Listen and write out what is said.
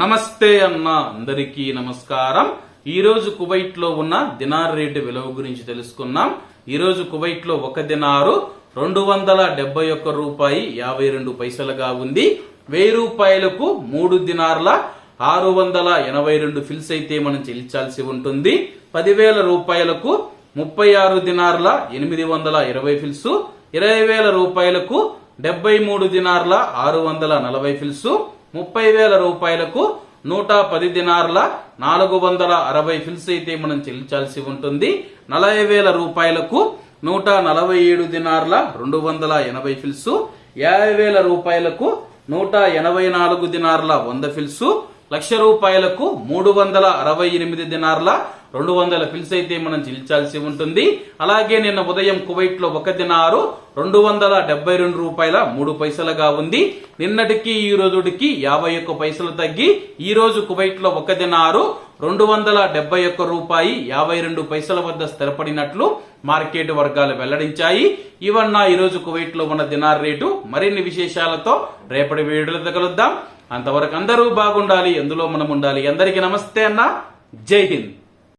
నమస్తే అన్న అందరికీ నమస్కారం. ఈ రోజు కువైట్లో ఉన్న దినార్ రేటు విలువ గురించి తెలుసుకున్నాం ఈ రోజు కువైట్లో ఒక దినారు రెండు వందల డెబ్బై ఒక్క రూపాయి యాభై రెండు పైసలుగా ఉంది. వెయ్యి రూపాయలకు మూడు దినార్ల ఆరు వందల ఎనభై రెండు ఫిల్స్ అయితే మనం చెల్లించాల్సి ఉంటుంది. పదివేల రూపాయలకు ముప్పై ఆరు దినార్ల ఎనిమిది వందల ఇరవై ఫిల్స్ ఇరవై వేల రూపాయలకు డెబ్బై మూడు దినార్ల ఆరు వందల నలభై ఫిల్స్ ముప్పై వేల రూపాయలకు నూట పది దినార్ల నాలుగు వందల అరవై ఫిల్స్ అయితే మనం చెల్లించాల్సి ఉంటుంది. నలభై వేల రూపాయలకు నూట నలభై ఏడు దినార్ల రెండు వందల ఎనభై ఫిల్స్. యాభై వేల రూపాయలకు నూట ఎనభై నాలుగు దినార్ల వంద ఫిల్స్. లక్ష రూపాయలకు మూడు వందల అరవై ఎనిమిది దినార్ల రెండు వందల ఫిల్స్ అయితే మనం చెల్లించాల్సి ఉంటుంది. అలాగే నిన్న ఉదయం కువైట్లో ఒక దినారు రెండు వందల డెబ్బై రెండు రూపాయల మూడు పైసలుగా ఉంది. నిన్నటికి ఈ రోజుకి యాభై ఒక్క పైసలు తగ్గి ఈ రోజు కువైట్లో ఒక దినారు రెండు వందల డెబ్బై ఒక్క రూపాయి యాభై రెండు పైసల వద్ద స్థిరపడినట్లు మార్కెట్ వర్గాలు వెల్లడించాయి. ఇవన్న ఈ రోజు కువైట్లో ఉన్న దినార్ రేటు మరిన్ని విశేషాలతో రేపటి వీడియోలో కలుద్దాం. అంతవరకు అందరూ బాగుండాలి ఎందులో మనం ఉండాలి. అందరికీ నమస్తే అన్న. జై హింద్.